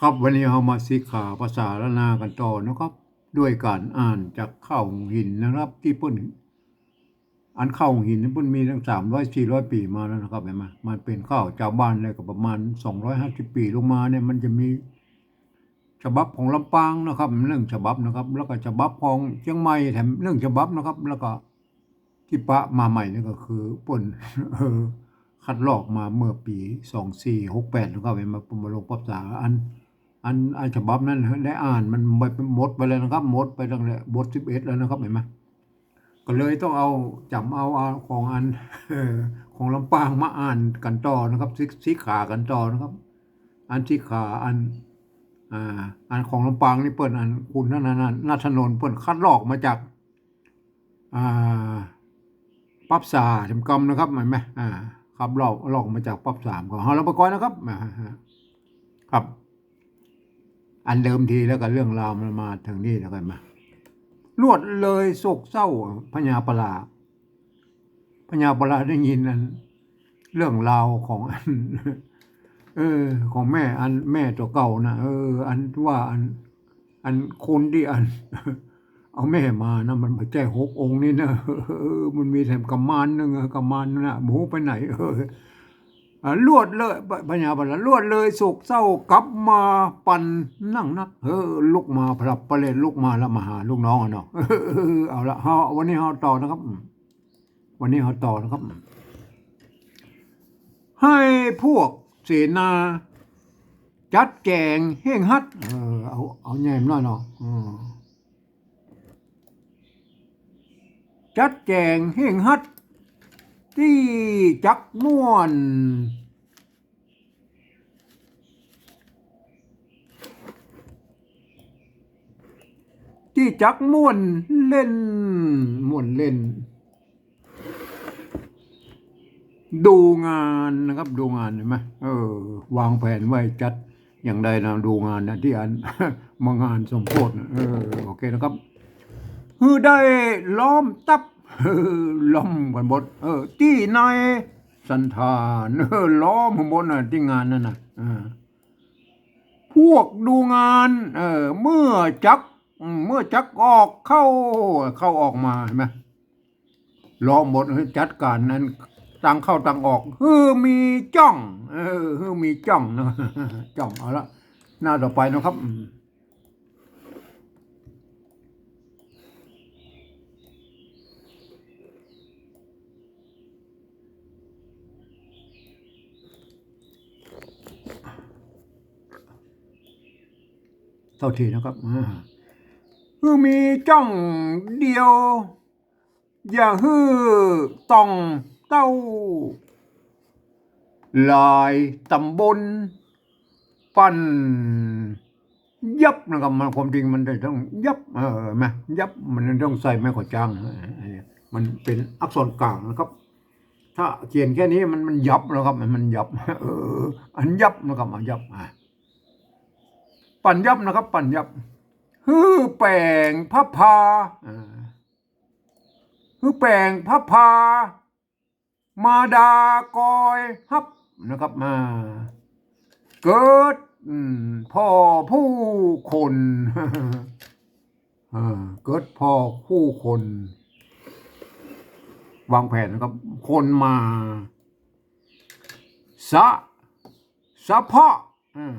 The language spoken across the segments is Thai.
ครับวันนี้เรามาสิกขาภาษาละนากันต่อนะครับ ด้วยการอ่านจากข้าวหินนะครับ ที่เปิ้นอันข้าวหินนี่เปิ้นมีตั้งสามร้อยสี่ร้อยปีมาแล้วนะครับเห็นไหมมันเป็นข้าวชาวบ้านเลยก็ประมาณสองร้อยห้าสิบปีลงมาเนี่ยมันจะมี ฉบับของลำปางนะครับเรื่องฉบับนะครับ แล้วก็ฉบับของเชียงใหม่แถมเรื่องฉบับนะครับ แล้วก็ที่ปะมาใหม่นี่ก็คือเปิ้นเออคัดลอกมาเมื่อปีสองสี่หกแปดนะครับเห็นมาปมาลงภาษาอัน อันอันฉบับนั้นได้อ่านมันไปหมดไปเลยนะครับหมดไปตั้งแต่บทสิบเอ็ดแล้วนะครับเห็นไหมก็เลยต้องเอาจำเอาเอาของอันของลำปางมาอ่านกันต่อนะครับซิซิขากันต่อนะครับ อันที่ขาอันอ่าอันของลำปางนี่เปิ้นอันคุณนั่นนั่นนัทนน์เปิ้นคัดลอกมาจากอ่าปั๊บสาจำกำนะครับเห็นไหมอ่าครับลอกลอกมาจากปั๊บสามของฮาราปกรนะครับอ่าครับ อันเดิมทีแล้วก็เรื่องราวมันมาถึงนี่แล้วกันมาลวดเลยโศกเศร้าพญาปลาพญาปลาได้ยินนั้น เรื่องราวของอัน เออ ของแม่อันแม่ตัวเก่านะเออ อันว่าอัน อันคนที่อัน เอาแม่มานะมันม่ใช่หกองค์นี่นะเออมันมีแถมกำมานนึงอะกำมานนั่นนะหมูไปไหน เออ ลวดเลยปัญญาปัญญาลวดเลยโศกเศร้ากลับมาปั่นนั่งนักเออลุกมาพลับประเลนลุกมาแล้วมาหาลูกน้องอะเนาะเออเอาละเฮาวันนี้เฮาต่อนะครับ วันนี้เฮาต่อนะครับ ให้พวกเสนา จัดแจงเฮงฮัดเออเอาเอาแยมหน่อยเนาะอืมจัดแจงเฮงฮัด ที่จักม่วน ที่จักม่วนเล่นม่วนเล่น ดูงานนะครับดูงานเห็นไหมเออ วางแผนไว้จัดอย่างใดนะดูงานนะที่อันมางานสมโพธินะเออโอเคนะครับ คือได้ล้อมตับ ล้อมกันหมดเออที่นายสันธานเออล้อมกันหมดนะที่งานนั่นนะอ่าพวกดูงาน เออเมื่อจัก เมื่อจักออกเข้า เข้าออกมาเห็นไหมรอหมดจัดการนั้นตังเข้าตังออกเฮือมีจ้อง เออฮือมีจ้องนะจ้องเอาละหน้าต่อไปนะครับ เท่าทีนะครับอ่าคือมีจ้องเดียว อย่าฮือต้องเต้า ลายตำบลปัน ยับนะครับมันความจริงมันต้อง ยับ เออไหมยับมันต้องใส่ไม้ขอจางมันเป็นอักษรกลางนะครับ ถ้าเขียนแค่นี้มันมันยับนะครับ มันมันยับ เออ อันยับนะครับอันยับอะ ปั่นยับนะครับ ปั่นยับฮือแปงพับพาอ่าคือแปงพับพา มาดากอยฮับนะครับมา เกิดพ่อผู้คนอ่าเกิดพ่อผู้คน วางแผนนะครับ คนมา สะ สะเพาะอ่า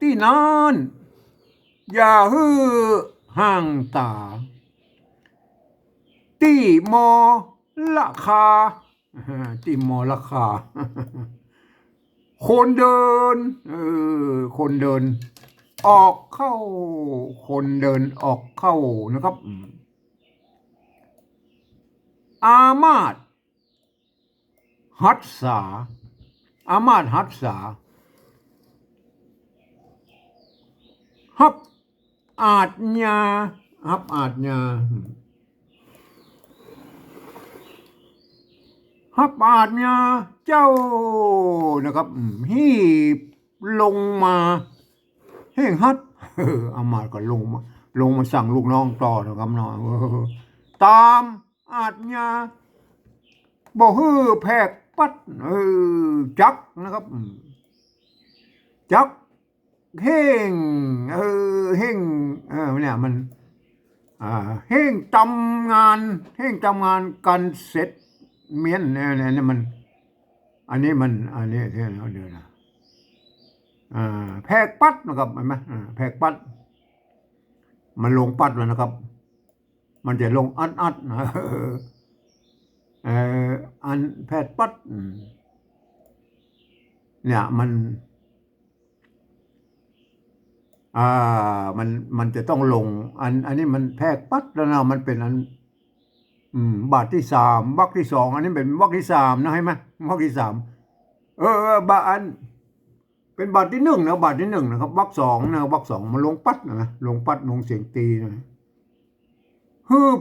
ที่นาน อย่าฮือห่างตา ตีมอราคาตีมอราคา คนเดิน เออ คนเดิน ออกเข้า คนเดินออกเข้านะครับ อามาตย์หัตสา อามาตย์หัตสาฮับ อาจญาฮับอาจญาฮับบาดเนี่ยเจ้านะครับฮีบลงมาเฮ่งฮัดเอามาตก็ลงมาลงมาสั่งลูกน้องต่อนะครับนาะเออตามอาจเนี่ยบ่ฮือแพกปัดเออจักนะครับ จัก เฮงเออเฮงเออเนี่ยมันอ่าเฮงจำงานเฮงจำงานกันเสร็จเมียนเนี่ยเนี่ยมัน อันนี้มัน อันนี้ที่เราเดินนะอ่าแพกปัดนะครับเห็นไหมอ่าแพกปัด มันลงปัดแล้วนะครับ มันจะลงอัดอัดนะเอออันแพทย์ปัดเนี่ยมัน อ่ามันมันจะต้องลง อัน อันนี้มันแพกปัดแล้วนะมันเป็นอัน อืม บาทที่สามวรรคที่สองอันนี้เป็นวรรคที่สามนะให้ไหมวรรคที่สามเออเออบาทอัน เป็นบาทที่หนึ่งนะบาทที่หนึ่งนะครับวรรคสองนะวรรคสองมันลงปัดนะลงปัดลงเสียงตีนะฮืบ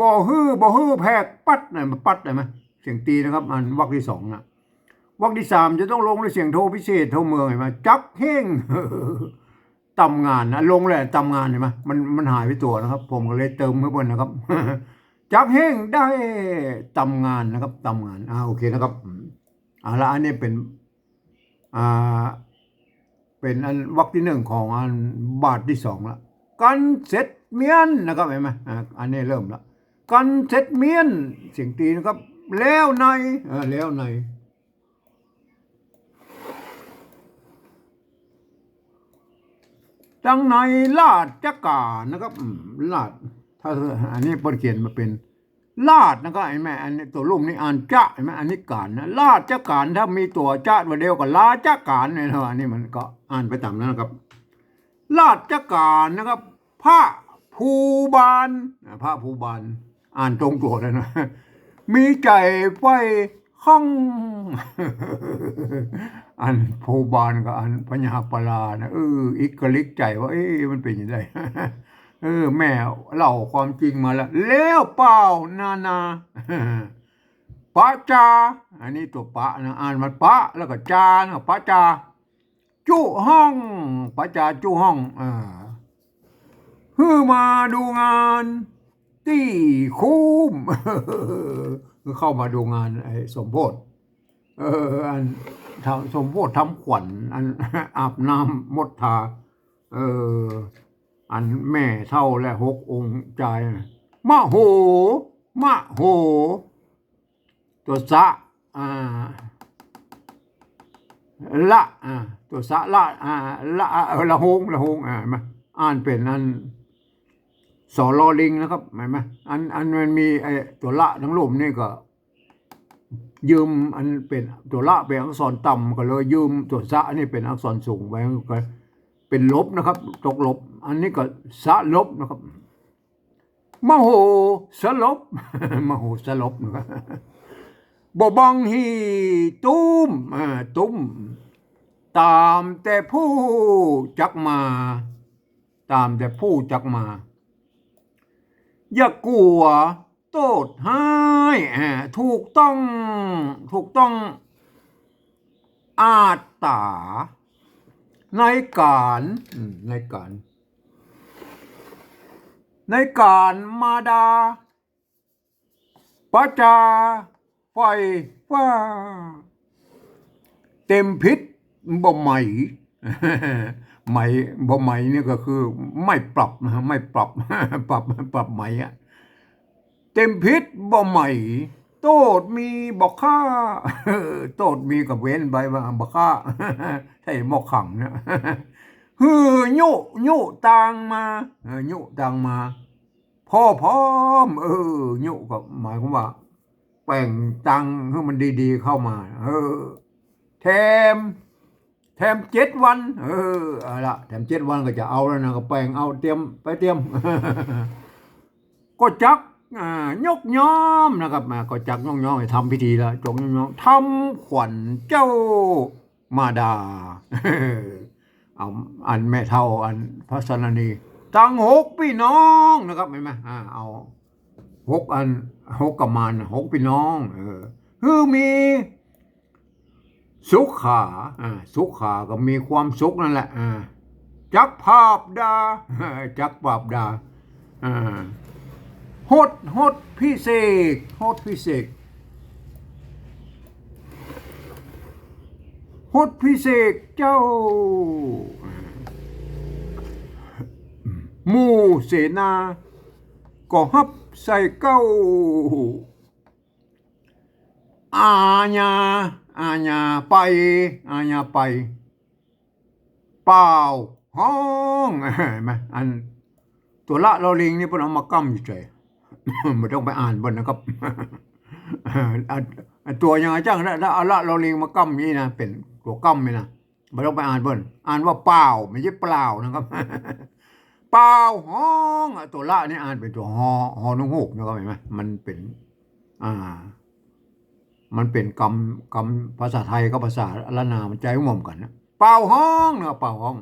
บ่ฮือบ่ฮือแพกปัดนะมันปัดได้ไหมเสียงตีนะครับ อันวรรคที่สองนะวรรคที่สามจะต้องลงด้วยเสียงโทพิเศษโทเมืองเห็นไหมจักเฮง ตำงานนะลงเลยตำงานเห็นไหมมันมันหายไปตัวนะครับ ผมก็เลยเติมเพิ่นนะครับจักเฮงได้ตำงานนะครับตำงานอ่าโอเคนะครับอ่าแล้วอันนี้เป็นอ่าเป็นอันวรรคที่หนึ่งของอันบาทที่สองละกันเสร็จเมียนนะครับเห็นไหมอ่าอันนี้เริ่มละกันเสร็จเมียนเสียงตีนะครับแล้วในเออแล้วใน จังในลาดจักการนะครับลาดถ้าอันนี้เปิดเขียนมาเป็นลาดนะครับไอ้แม่อันนี้ตัวลุ่มนี่อ่านจะไอ้แม่อันนี้การนะลาดจักการถ้ามีตัวจะตัวเดียวกับลาจักการเนี่ยนะอันนี้มันก็อ่านไปตามนั้นนะครับ ลาดจักการนะครับ พระภูบาลพระภูบาลอ่านตรงตัวเลยนะมีใจไฟข้อง อันภูบาลกับอันพญาปลานะเอออีกกระลิกใจว่า เอ๊ะมันเป็นยังไงเออ แม่เล่าความจริงมาแล้วแล้วเปล่านานาปะจาอันนี้ตัวปะนะอ่านมันปะแล้วก็จานะปะจาจุห้องปะจาจุห้องอ่าฮือมาดูงานที่คุ้มเข้ามาดูงานไอ้สมโพธ เออ อันทำสมโพธิทำขวัญอันอาบน้ำมดทา เออ อันแม่เท่าและหกองค์ใจมะโหมะโห ตัวสะอ่าละอ่าตัวสะละอ่าละละหงละหงอ่ามาอ่านเป็นอันสอลอลิงนะครับเห็นไหมอันอันมันมีไอ้ตัวละทั้งลมนี่ก็ ยืมอันเป็นตัวละเป็นอักษรต่ำก็เลยยืมตัวสะนี่เป็นอักษรสูงไปก็เป็นลบนะครับ ตกลบ อันนี้ก็สะลบนะครับมโหสลบมโหสลบนะครับบบังฮีตุ้มตุ้ม ตามแต่ผู้จักมา ตามแต่ผู้จักมา อย่ากลัว โตดให้ถูกต้อง ถูกต้อง อาตา ในการในการ ในการมาดาประจาไฟฟ้า เต็มพิษบ่ไหมไหม่บ่ไหม่นี่ก็คือ ไม่ปรับนะไม่ปรับ ปรับปรับไหม่อะ เต็มพิษบ่ไหม่โตดมีบอกค่าโตดมีกับเว้นใบว่าบอกค่าใช่หมอกขังเนี่ยฮือโยโยต่างมาโยต่างมาพ่อพร้อม เออโยก็หมายความว่าแป่งตังให้มันดีๆเข้ามา เออ แถมแถมเจ็ดวัน เออเอาละแถมเจ็ดวันก็จะเอาแล้วนะก็แป่งเอาเตรียมไปเตรียม ก็จัก ยกย้อมนะครับมาก็จักยกย้อมให้ทำพิธีแล้วจงยกย้อมทำขวัญเจ้ามาดาเอาอันแม่เท่าอันพระสนนีตั้งหกพี่น้องนะครับเห็นไหมอ่าเอาหกอันหกกบมันหกพี่น้องเออคือมีสุขขาอ่าสุขขาก็มีความสุขนั่นแหละอ่าจักภาพดาจักภาพดาอ่า หดหดพิเศษหดพิเศษหดพิเศษเจ้าหมู่เสนาก็ฮับใส่เก้าอาญาอาญาไปอาญาไป เปล่าห้องเห็นไหมอันตัวละเราลิงนี่เพิ่นเอามากั้มอยู่ใจ ไม่ต้องไปอ่านบนนะครับตัวยังไงจังแล้วเอาละเราลิงมากั้มนี่นะเป็นตัวกั้มนี่นะไม่ต้องไปอ่านบนอ่านว่าเปล่า ไม่ใช่เปล่านะครับ เปล่าห้องตัวละนี่อ่านเป็นตัวฮอฮอนุ่งหกนะครับเห็นไหมมันเป็น อ่า มันเป็นกรรมกรรมภาษาไทยกับภาษาละนามันใจร่วมกันนะเปล่าห้องเนะเปล่าห้อง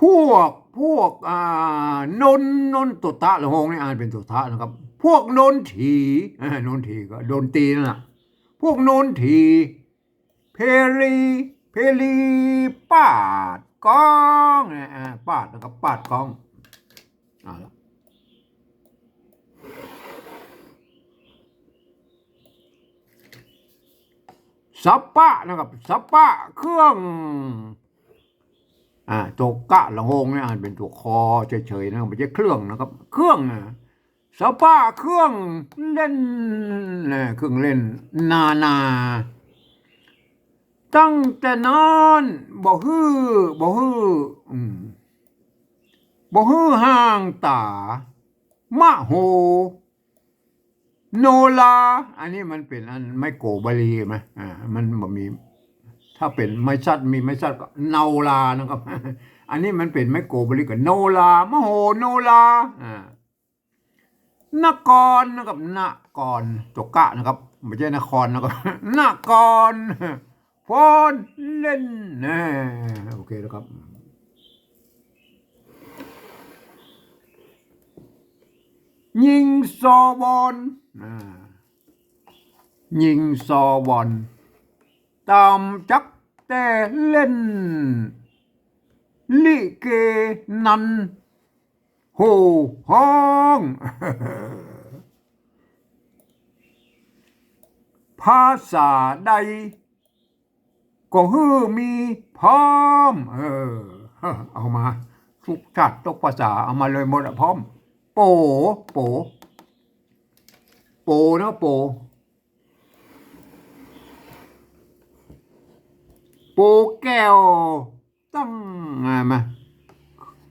พวก พวกอ่านนนนตุตะละหงนี่อ่านเป็นตุตะนะครับ พวกนนถีนนถีก็โดนตีนั่นแหละพวกนนถีเพลีเพลีปาดกองนี่ยอ่าปาดนะครับปาดกองเอาละสัปปะนะครับสัปปะเครื่อง อ่าตัวกะละงงเนี่ยเป็นตัวคอเฉยๆนะไม่ใช่เครื่องนะครับ เครื่องนะสปปะเครื่องเล่นนะเครื่องเล่น นานา ตั้งแต่นานบ่ฮื้อบ่ฮื้อบ่ฮื้อห่างตามะโห โนลา อันนี้มันเป็นอันไม่โกบาลีไหมอ่ามันบ่มี ถ้าเป็นไม่ชัดมีไม่ชัดก็เนาลานะครับ อันนี้มันเป็นไม่โกบาลีกับโนลามโหโนลาอ่านกรนะครับนกรตกกะนะครับไม่ใช่นครนะครับนกรพรเล่นนะโอเคนะครับยิงซอบอลอ่ายิงซอบอล ตามจักแต่เล่น ลิเกนันโหห้องภาษาใด ก็ฮือมีพร้อม เออ เอามาทุกชาติทุกภาษาเอามาเลยหมดอะพร้อม โป โป โปนะโป โปแก้วตั้งไงมา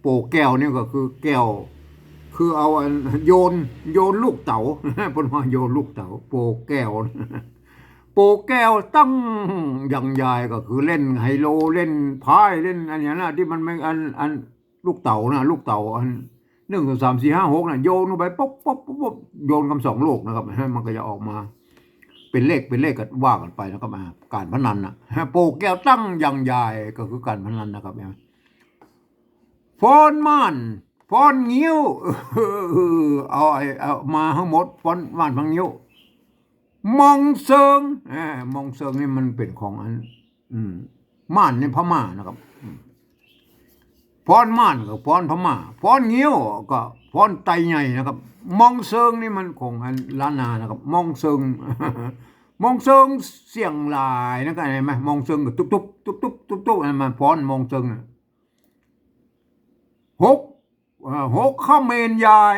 โปแก้วนี่ก็คือแก้ว คือเอาโยนโยนลูกเต๋าปนว่าโยนลูกเต๋าโปแก้วโปแก้วตั้งย่างใหญ่ก็คือเล่นไฮโลเล่นพายเล่นอันนั้นที่มันไม่อันอันลูกเต๋านะลูกเต๋าอันหนึ่งสองสามสี่ห้าหกนะโยนลงไปป๊บป๊บป๊บป๊บโยนคำสองลูกนะครับมันก็จะออกมา เป็นเลขเป็นเลขก็ว่ากันไปนะครับอ่าการพนันนะโปกแก้วตั้งอย่างใหญ่ก็คือการพนันนะครับเนี่ยฟอนม่านฟอนงิ้วเอาไอเอามาทั้งหมดฟอนม่านพังงิ้วมองเซิงเออมองเซิงนี่มันเป็นของอันอืมม่านในพม่านะครับ ฟ้อนม่านก็ฟ้อนพม่าฟ้อนเงี้ยวก็ฟ้อนไตใหญ่นะครับ มองเซิงนี่มันของอันล้านนานะครับ มองเซิงมองเซิงเสียงลายนะครับเห็นไหมมองเซิงก็ตุ๊บตุ๊บตุ๊บตุ๊บตุ๊บตุ๊บอันมันฟ้อนมองเซิงหกหกข้าเมนยาย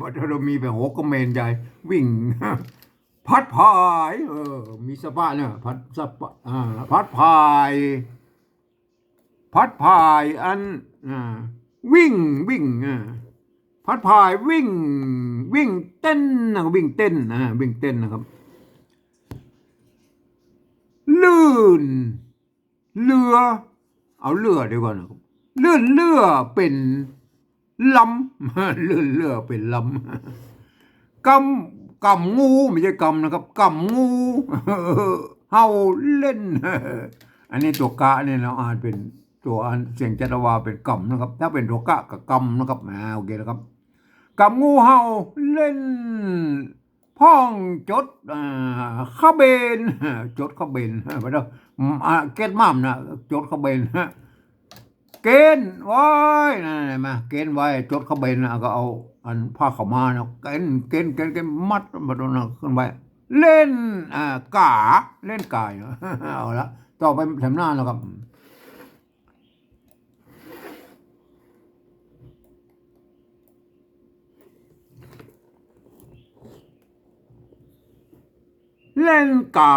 บัดเรามีไปหกข้าเมนยาย วิ่ง พัดพาย เออ มีสปะเนี่ยพัดสปะอ่าพัดพาย พัดพายอันอวิ่งวิ่งพัดพายวิ่งวิ่งเต้นนะวิ่งเต้นอ่าวิ่งเต้นนะครับ ลื่นเรือ เอาเรือดีกว่านะครับลื่นเรือเป็นลำลื่นเรือเป็นลำกำกำงูไม่ใช่กำนะครับกำงูเฮาเล่น อันนี้ตัวกะเนี่ยเราอ่านเป็น ตัวอันเสียงจัตวาเป็นกำนะครับ ถ้าเป็นตัวกะกับกำนะครับอ่าโอเคนะครับกำงูเฮาเล่นพ้องจดข้าเบนจดข้าเบนไปเด้ออ่าเกตม่มนะจดข้าเบนเกณฑ์ไว้นั่มาเกณฑ์ไว้จดข้าเบนนะก็เอาอันผ้าขาวมาเนาะเกณฑ์เกณฑ์เกณฑ์เกณฑ์มัดมาโดนขึ้นไปเล่นอ่ากาเล่นกายเอาละต่อไปแถมหน้าแล้วครับ เล่นกา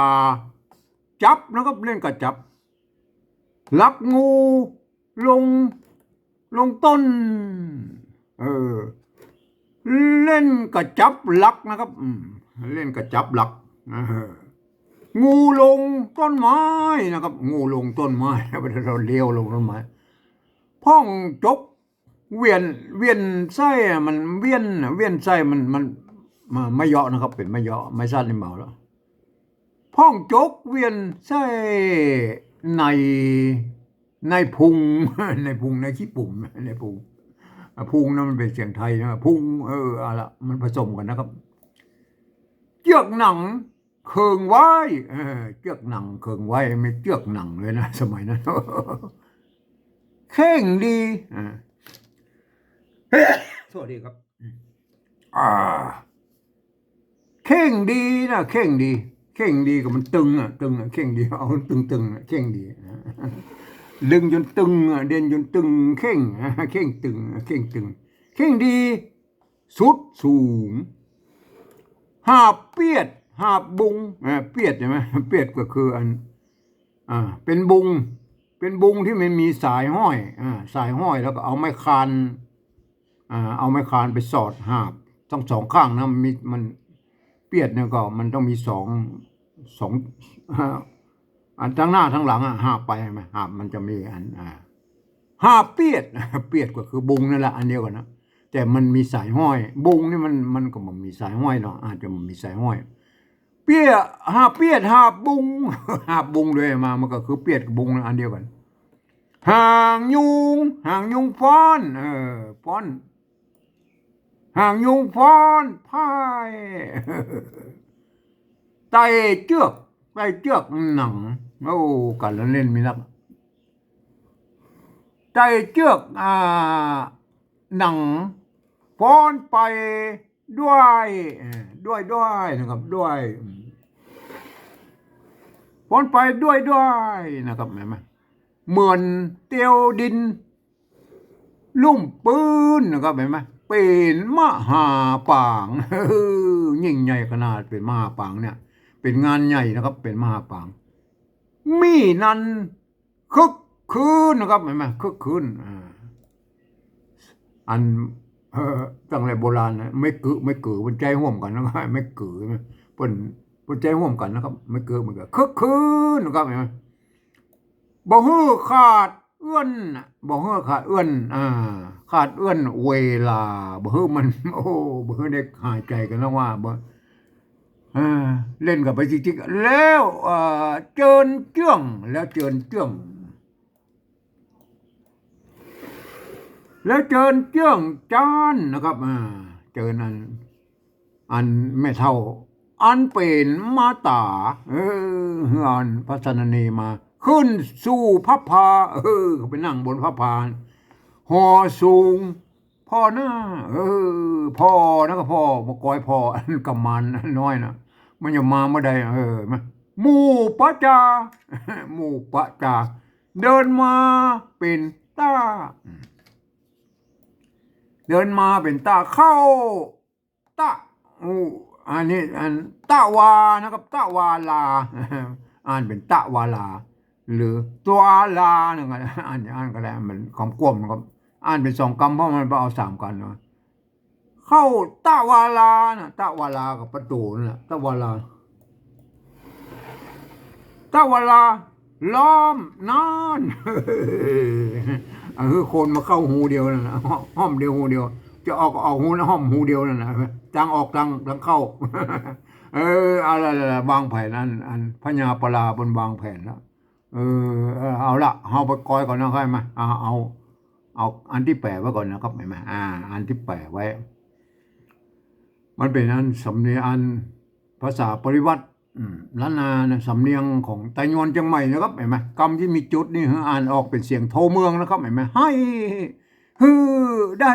จับนะครับเล่นกาจับ ลักงูลง ลงต้น เออ เล่นกระจับลักนะครับเล่นกระจับลักงูลงต้นไม้นะครับ งูลงต้นไม้เราเลี้ยวลงต้นไม้พ่องจกเวียนเวียนไส้มันเวียนเวียนไส้มันมันไม่เยาะนะครับ เป็นไม่เยาะไม่สั้นไม่เมาแล้ว พ่องจกเวียนไส้ในในพุงในพุงในขี้ปุ่มในพุงอะพุงนั่นมันเป็นเสียงไทยนะพุงเออเอาละมันผสมกันนะครับเจือกหนังเคืองไว้เออเจือกหนังเคืองไว้ไม่เจือกหนังเลยนะสมัยนั้นเข่งดีอ่าสวัสดีครับอ่าเข่งดีนะเข่งดี เข่งดีกับมันตึงอะตึงอะเข่งดีเอาตึงตึงอะเข่งดีดึงจนตึงอะเด่นจนตึงเข่งเข่งตึงเข่งตึงเข่งดี สุดสูงหาบเปียดหาบบุงอ่าเปียดใช่ไหมเปียดก็คืออันอ่าเป็นบุง เป็นบุงที่มันมีสายห้อยอ่าสายห้อยแล้วก็เอาไม้คานอ่าเอาไม้คานไปสอดหาบต้องสองข้างนะมันมีมัน ปียดเนี่ยก็มันต้องมีสองสองอันทั้งหน้าทั้งหลังอะหาไปใช่ไหมหามันจะมีอันอ่าหาเปียดเปียดก็คือบุงนั่นแหละอันเดียวกันนะแต่มันมีสายห้อย บุงนี่มันมันก็มันมีสายห้อยเนาะอาจจะมันมีสายห้อย เปียหาเปียดหาบุงหาบุงเลยมามันก็คือเปียดกับบุงอันเดียวกันห่างยุงห่างยุงฟ้อนเออฟ้อน หางยุงฟ้อนพายไตเจือกไตเจือกหนังโอ้กันแล้วเล่นมีนักไตเจือกอ่าหนังฟ้อนไปด้วยด้วยด้วยนะครับด้วยฟ้อนไปด้วยด้วยนะครับเห็นไหมเหมือนเตียวดิน ลุ่มปืนนะครับเห็นไหม เป็นมหาปางยิ่งใหญ่ขนาดเป็นมหาปางเนี่ย เป็นงานใหญ่นะครับ เป็นมหาปาง มีนันคึกคืนนะครับเห็นไหมคึกคืนอันเออตั้งแต่โบราณนะไม่กือไม่กือมันใจห่วมกันนะครับไม่กือเปิ้นเปิ้นใจห่วมกันนะครับ ไม่กือเหมือนกันคึกคืนนะครับเห็นไหมบ่ฮือขาด เอื้อนน่ะบ่ฮื้อขาดเอื้อนอ่าขาดเอื้อนเวลาบ่ฮื้อมัน โอ้บ่ฮื้อได้หายใจกันแล้วว่าบ่อ่าเล่นกับไปจริงๆแล้วเออเจินเจื้องแล้วเจินเจื้องแล้วเจินเจื้องจานนะครับอ่าเจินอันอันแม่เท่า อันเป็นมาตาเออเฮือนพระสนนีมา ขึ้นสู่พระพาเออเขาไปนั่งบนพระพานหอสูง พ่อหน้า เออ พ่อนะก็พ่อมากอยพ่ออันกำมันน้อยนะมันจะมาเมื่อใดเออมาหมู่ปะจาหมู่ปะจาเดินมาเป็นตาเดินมาเป็นตาเข้าตาอูอันนี้อันตะวานะครับตะวาลา อ่านเป็นตะวาลา หรือตัวลาเนี่ยอ่านอ่านก็ได้มันความกลมนะครับอ่านเป็นสองคำเพราะมันเอาสามกันเนาะเข้าตะวาลานะตะวาลากับประตูน่ะตะวาลาตะวาลาล้อมนานเออคนมาเข้าหูเดียวนั่นนะห้อมเดียวหูเดียว จะออกออกหูนะห้อมหูเดียวนั่นนะทางออกทางทางเข้า เอออะไรๆวางแผนนั้นอันพญาปลาบนวางแผนแล้ว เออเอาละเอาไปกอยก่อนนะค่อยมาเอาเอา เอาอันที่แปะไว้ก่อนนะครับเห็นไหมอ่า อันที่แปะไว้ มันเป็นอันสำเนียงอันภาษาปริวัติล้านนานะสำเนียงของไต้หวันเชียงใหม่นะครับเห็นไหมคำที่มีจุดนี่อ่านออกเป็นเสียงโทเมืองนะครับเห็นไหมให้ฮือได้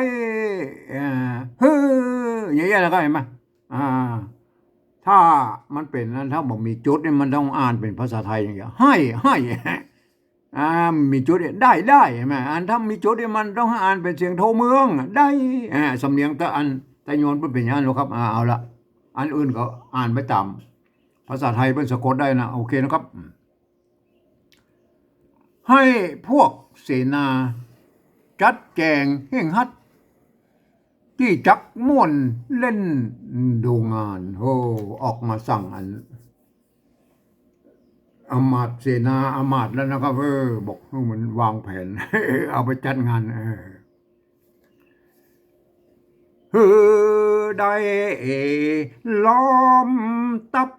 อ่าฮืออย่างเงี้ยนะครับเห็นไหมอ่า ถ้ามันเป็นนั้นถ้าบอกมีจุดเนี่ยมันต้องอ่านเป็นภาษาไทยอย่างเงี้ยให้ให้อ่ามีจุดเนี่ยได้ได้ใช่ไหมอันถ้ามีจุดเนี่ยมันต้องอ่านเป็นเสียงโทเมือง ได้อ่าสำเนียงแต่อันแต่โยนเป็นอย่างนั้นหรอครับอ่าเอาละอันอื่นก็อ่านไปตามภาษาไทยเป็นสะกดได้นะโอเคนะครับ ให้พวกเสนา จัดแจงเฮ่งฮัด ที่จักม่วนเล่นดูงานโหออกมาสั่งอันอมาตย์เสนาอำมาตย์แล้วนะครับเออบอกให้มันวางแผน เอาไปจัดงาน เออฮือได้ล้อมตับ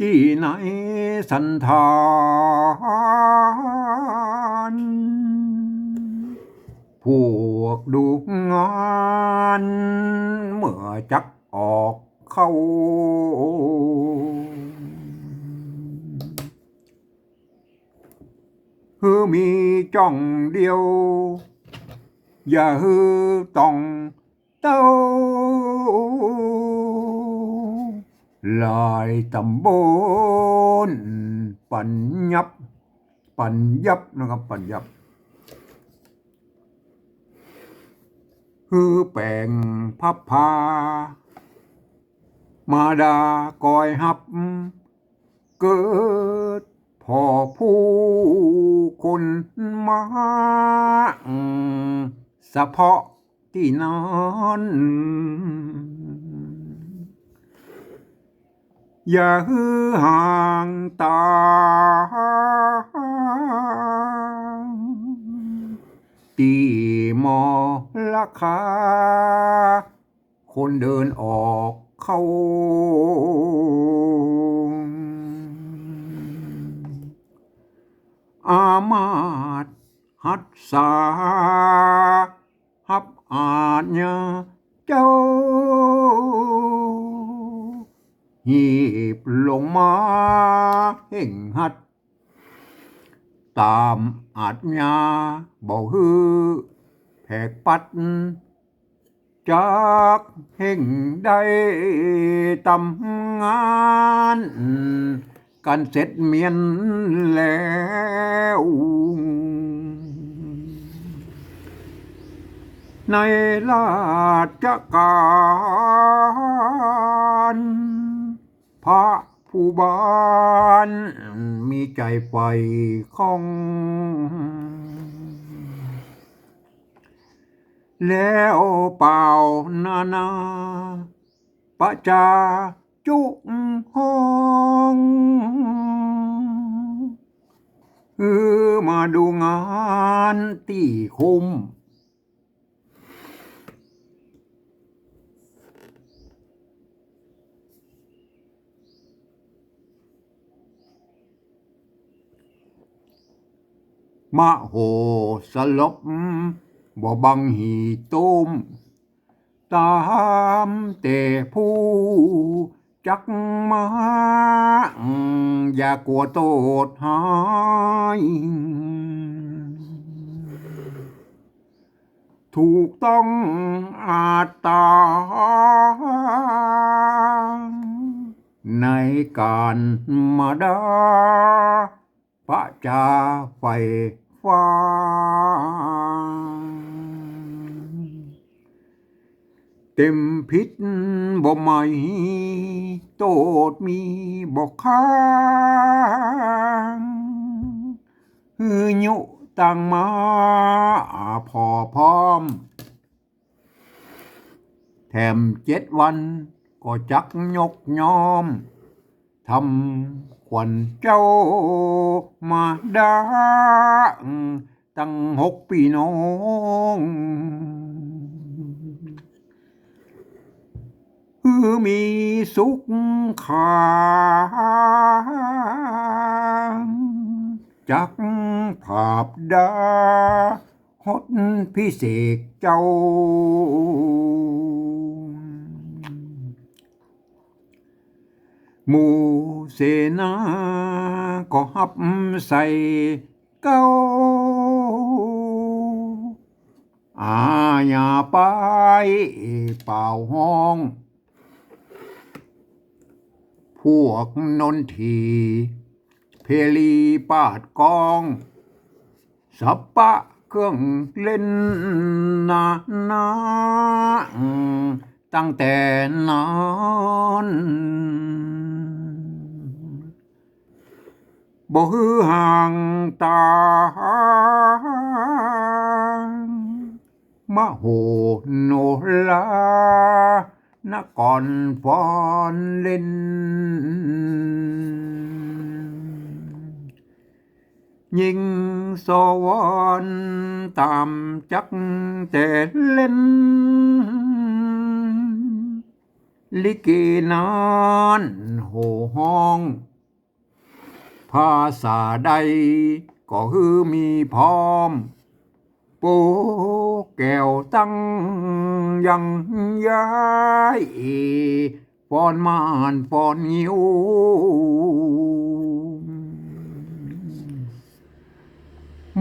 ที่ไหนสันทานพวกดูงานเมื่อ จักออกเข้ายวอย่าฮือต้องเต้าลายตำบลปัญยับ ปัญยับนะครับปัญยับคือแปลงพับพา มาดากอยหับ เกิดพอผู้คนมาสะเพาะที่นอน อย่าฮือห่างตาตีมอราคา คนเดินออกเข้า อามาตหัดสาฮับอาญาเจ้า หีบลงมาเห่งหัด ตามอาจญาบ่ฮือแผกปัด จากเห่งได้ตำงาน กันเสร็จเมียนแล้วในราชการ พระผู้บานมีใจไฟของ แล้วเป่านานาประจาจุห้องเออมาดูงานที่คุ้ม มะโหสลบบ่บังหีตุ้มตามแต่ผู้ จักมาอย่ากลัวโตดหายถูกต้องอาจตา ในการมาดาพระจาไฟ ฟ้า เต็มพิษบ่ไม่โตดมีบอกค้างฮือยุตั้งมาพอพร้อม แถมเจ็ดวันก็จักยกยอมทำ ขวัญเจ้ามาดาตั้งหกปีน้อง คือมีสุขขาจักภาพดาฮดพิเศษเจ้า หมู่เสนาก็หับใส่เก้าอาญาไปเป่าห้อง พวกนนทีเพลีปาดกอง สัปปะเกรื่องเล่นนานา ตั้งแต่นานบ่ฮือห่างตามโหโนลานกรฟอนเล่นยิงสวรรค์ตามจักแต่เลิเกนานโหห้อง ภาษาใดก็คือมีพร้อมปูแก้วตั้งยังย้ายฟอนมานฟอนงิ้ว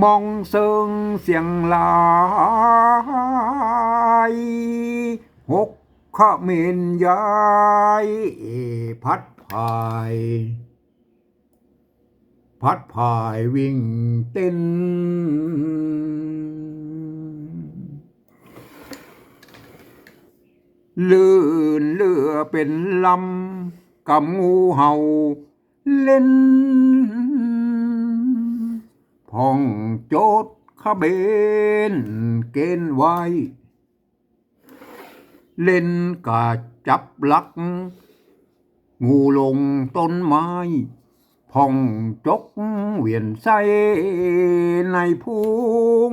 มองเซิงเสียงลายหก ขมินย้ายพัดพาย พัดพายวิ่งเต้น ลื่นเลือเป็นลำกับงูเห่าเล่น พองโจดขเบนเกณฑ์ไว้ เล่นกาจับลัก งูลงต้นไม้พองจกเวียนใสในพุง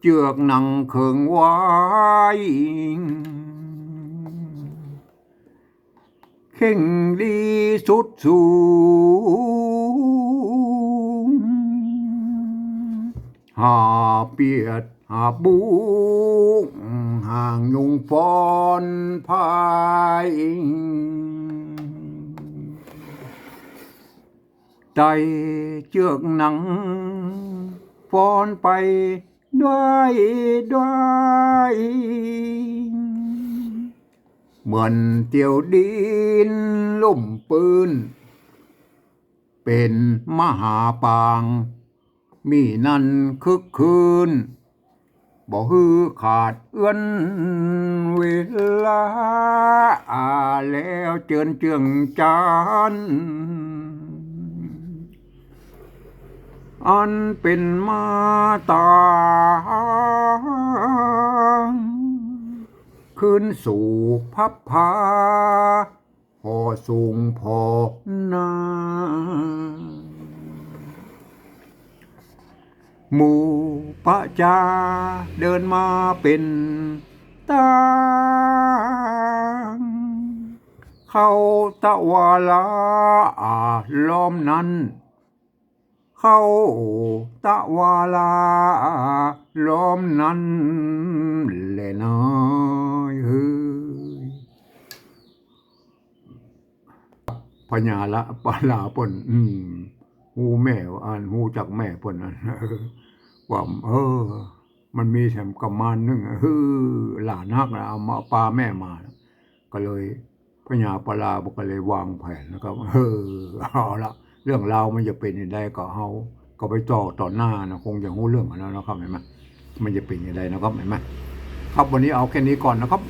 เจือกหนังเขิงไว้เข่งดีสุดสูงหาเปียด บุงห่างยุงฟอนพายใจเจือกหนังฟอนไปด้วยด้วยเหมือนเตียวดินลุ่มปืน เป็นมหาปาง มีนั่นคึกคืน บ่ฮือขาดเอื้อนเวลาอาแล้วเจิญเจืองจานอันเป็นมาตาขึ้นสู่พับพาพอสูงพอนา หมู่ปะจาเดินมาเป็นตางเข้าตะวาลาอาล้อมนั้น เข้าตะวาลาล้อมนั้นแลนายเฮ้ยพญาละปลาปนอืมหูแม่อ่านหูจากแม่ปนนั่น ว่าเออ มันมีแถมกำมานนึงเออหลานฮักนะเอามาปลาแม่มา ก็เลยพญาปลาบอกก็เลยวางแผนนะครับเออเอาละเรื่องราวมันจะเป็นยังไงก็เฮาก็ไปจ่อต่อหน้านะคงจะรู้เรื่องแล้วนะครับเห็นไหมมันจะเป็นยังไงนะครับเห็นไหมครับวันนี้เอาแค่นี้ก่อนนะครับ